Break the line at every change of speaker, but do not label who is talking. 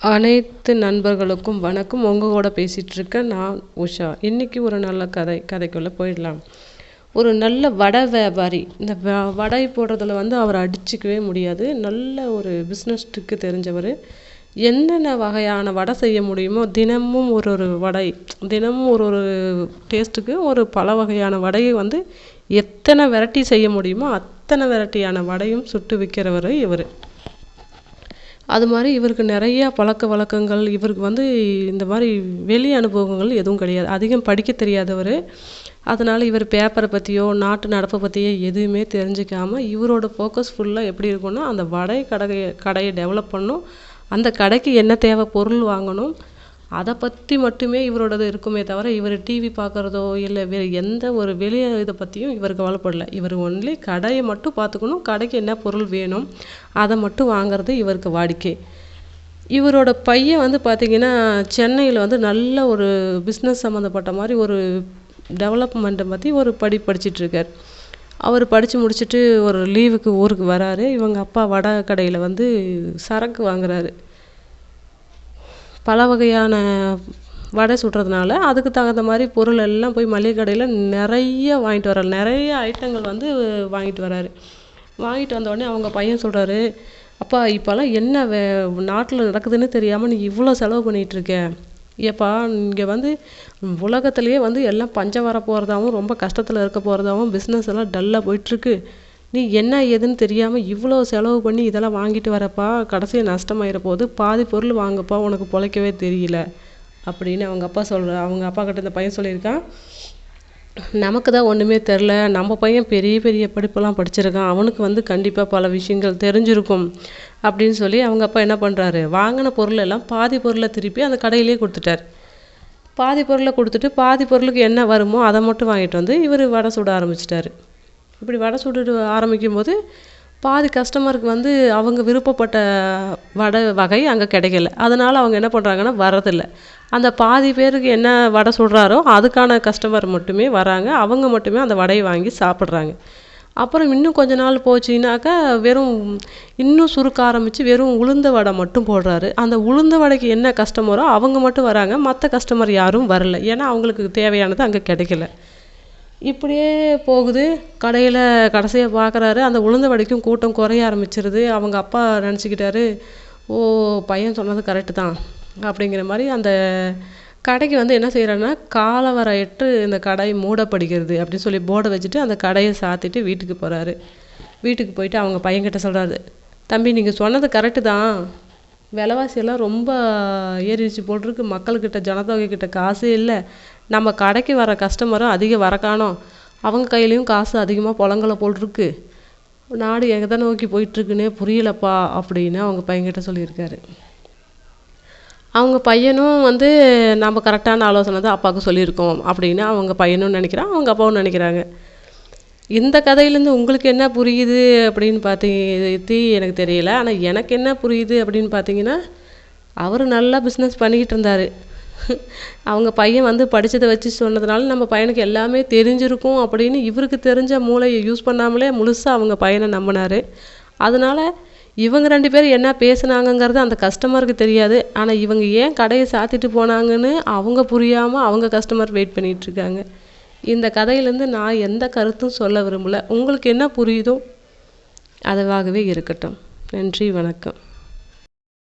அனைத்து நண்பர்களுக்கும் வணக்கம். உங்கள் கூட பேசிகிட்ருக்கேன் நான் உஷா. இன்றைக்கி ஒரு நல்ல கதை கதைக்குள்ளே போயிடலாம். ஒரு நல்ல வடை வியாபாரி. இந்த வ வடை போடுறதுல வந்து அவர் அடிச்சிக்கவே முடியாது. நல்ல ஒரு பிஸ்னஸ் ட்ரிக்கு தெரிஞ்சவர். என்னென்ன வகையான வடை செய்ய முடியுமோ தினமும் ஒரு ஒரு வடை தினமும் ஒரு ஒரு டேஸ்ட்டுக்கு ஒரு பல வகையான வடையை வந்து எத்தனை வெரைட்டி செய்ய முடியுமோ அத்தனை வெரைட்டியான வடையும் சுட்டு விற்கிறவர் இவர். அது மாதிரி இவருக்கு நிறையா பழக்க வழக்கங்கள் இவருக்கு வந்து இந்த மாதிரி வெளி அனுபவங்கள் எதுவும் கிடையாது. அதிகம் படிக்க தெரியாதவர். அதனால் இவர் பேப்பரை பற்றியோ நாட்டு நடப்பை பற்றியோ எதுவுமே தெரிஞ்சிக்காமல் இவரோட ஃபோக்கஸ் ஃபுல்லாக எப்படி இருக்குன்னா அந்த வடை கடையை கடையை டெவலப் பண்ணணும் அந்த கடைக்கு என்ன தேவை பொருள் வாங்கணும் அதை பற்றி மட்டுமே இவரோடது இருக்குமே தவிர இவர் டிவி பார்க்குறதோ இல்லை வேறு எந்த ஒரு வெளி இதை பற்றியும் இவர் கவலைப்படல. இவர் ஒன்லி கடையை மட்டும் பார்த்துக்கணும். கடைக்கு என்ன பொருள் வேணும் அதை மட்டும் வாங்குறது இவருக்கு வாடிக்கை. இவரோட பையன் வந்து பார்த்திங்கன்னா சென்னையில் வந்து நல்ல ஒரு பிஸ்னஸ் சம்மந்தப்பட்ட மாதிரி ஒரு டெவலப்மெண்ட்டை பற்றி ஒரு படி படிச்சிட்ருக்கார். அவர் படித்து முடிச்சுட்டு ஒரு லீவுக்கு ஊருக்கு வராரு. இவங்க அப்பா வடை கடையில் வந்து சரக்கு வாங்குறாரு. பல வகையான வடை சுடுறதுனால அதுக்கு தகுந்த மாதிரி பொருள் எல்லாம் போய் மளிகை கடையில் நிறைய வாங்கிட்டு வர்றாரு. நிறைய ஐட்டங்கள் வந்து வாங்கிட்டு வர்றாரு. வாங்கிட்டு வந்தோடனே அவங்க பையன் சொல்கிறாரு அப்பா இப்போல்லாம் என்ன வே நாட்டில் நடக்குதுன்னு தெரியாமல் நீ இவ்வளோ செலவு பண்ணிகிட்ருக்க ஏப்பா இங்கே வந்து உலகத்துலேயே வந்து எல்லாம் பஞ்சம் வர போகிறதாவும் ரொம்ப கஷ்டத்தில் இருக்க போகிறதாவும் பிஸ்னஸ் எல்லாம் டல்லாக போயிட்டுருக்கு நீ என்ன ஏதுன்னு தெரியாமல் இவ்வளோ செலவு பண்ணி இதெல்லாம் வாங்கிட்டு வரப்பா கடைசியாக நஷ்டமாயிட போகுது பாதி பொருள் வாங்கப்பா உனக்கு பிழைக்கவே தெரியல. அப்படின்னு அவங்க அப்பா சொல்கிற அவங்க அப்பா கிட்ட இந்த பையன் சொல்லியிருக்கான். நமக்கு தான் ஒன்றுமே தெரில. நம்ம பையன் பெரிய பெரிய படிப்பெல்லாம் படிச்சிருக்கான். அவனுக்கு வந்து கண்டிப்பாக பல விஷயங்கள் தெரிஞ்சிருக்கும் அப்படின்னு சொல்லி அவங்க அப்பா என்ன பண்ணுறாரு வாங்கின பொருள் எல்லாம் பாதி பொருளை திருப்பி அந்த கடையிலே கொடுத்துட்டார். பாதி பொருளை கொடுத்துட்டு பாதி பொருளுக்கு என்ன வருமோ அதை மட்டும் வாங்கிட்டு வந்து இவர் வடை சுட ஆரம்பிச்சிட்டாரு. இப்படி வடை சுட்டு ஆரம்பிக்கும் போது பாதி கஸ்டமருக்கு வந்து அவங்க விருப்பப்பட்ட வடை வகை அங்கே கிடைக்கல. அதனால் அவங்க என்ன பண்ணுறாங்கன்னா வரதில்லை அந்த பாதி பேருக்கு என்ன வடை சுடுறாரோ அதுக்கான கஸ்டமர் மட்டுமே வராங்க. அவங்க மட்டுமே அந்த வடையை வாங்கி சாப்பிட்றாங்க. அப்புறம் இன்னும் கொஞ்ச நாள் போச்சுனாக்கா வெறும் இன்னும் சுருக்க ஆரம்பித்து வெறும் உளுந்த வடை மட்டும் போடுறாரு. அந்த உளுந்த வடைக்கு என்ன கஸ்டமரோ அவங்க மட்டும் வராங்க. மற்ற கஸ்டமர் யாரும் வரல. ஏன்னா அவங்களுக்கு தேவையானது அங்கே கிடைக்கல. இப்படியே போகுது. கடையில் கடைசியாக பார்க்குறாரு அந்த உளுந்த வடைக்கும் கூட்டம் குறைய ஆரம்பிச்சிருது. அவங்க அப்பா நினச்சிக்கிட்டாரு ஓ பையன் சொன்னது கரெக்டு தான். அப்படிங்கிற மாதிரி அந்த கடைக்கு வந்து என்ன செய்கிறாருன்னா காலவரை எட்டு இந்த கடை மூடப்படுகிறது அப்படின்னு சொல்லி போர்டை வச்சுட்டு அந்த கடையை சாத்திட்டு வீட்டுக்கு போகிறாரு வீட்டுக்கு போயிட்டு அவங்க பையன்கிட்ட சொல்கிறாரு தம்பி நீங்கள் சொன்னது கரெக்டு தான். விலைவாசியெல்லாம் ரொம்ப ஏறிடுச்சு போட்டிருக்கு மக்கள்கிட்ட ஜனத்தொகைக்கிட்ட காசே இல்லை. நம்ம கடைக்கு வர கஸ்டமரும் அதிகம் வர காணோம். அவங்க கையிலையும் காசு அதிகமாக புழங்கல போல் நாடு எதை நோக்கி போயிட்டுருக்குன்னே புரியலப்பா அப்படின்னு அவங்க பையன்கிட்ட சொல்லியிருக்காரு. அவங்க பையனும் வந்து நம்ம கரெக்டான ஆலோசனை தான் அப்பாவுக்கு சொல்லியிருக்கோம் அப்படின்னு அவங்க பையனும் நினைக்கிறான் அவங்க அப்பாவும் நினைக்கிறாங்க. இந்த கதையிலேருந்து உங்களுக்கு என்ன புரியுது அப்படின்னு பார்த்தீங்க எனக்கு தெரியல. ஆனால் எனக்கு என்ன புரியுது அப்படின்னு பார்த்தீங்கன்னா அவர் நல்லா பிஸ்னஸ் பண்ணிக்கிட்டு இருந்தார். அவங்க பையன் வந்து படித்ததை வச்சு சொன்னதுனால நம்ம பையனுக்கு எல்லாமே தெரிஞ்சிருக்கும் அப்படின்னு இவருக்கு தெரிஞ்ச மூளையை யூஸ் பண்ணாமலே முழுசாக அவங்க பையனை நம்பினார். அதனால் இவங்க ரெண்டு பேரும் என்ன பேசுனாங்கங்கிறது அந்த கஸ்டமருக்கு தெரியாது. ஆனால் இவங்க ஏன் கடையை சாத்திட்டு போனாங்கன்னு அவங்க புரியாமல் அவங்க கஸ்டமர் வெயிட் பண்ணிகிட்ருக்காங்க இந்த கதையிலேருந்து நான் எந்த கருத்தும் சொல்ல விரும்பலை. உங்களுக்கு என்ன புரியுதோ அதுவாகவே இருக்கட்டும். நன்றி வணக்கம்.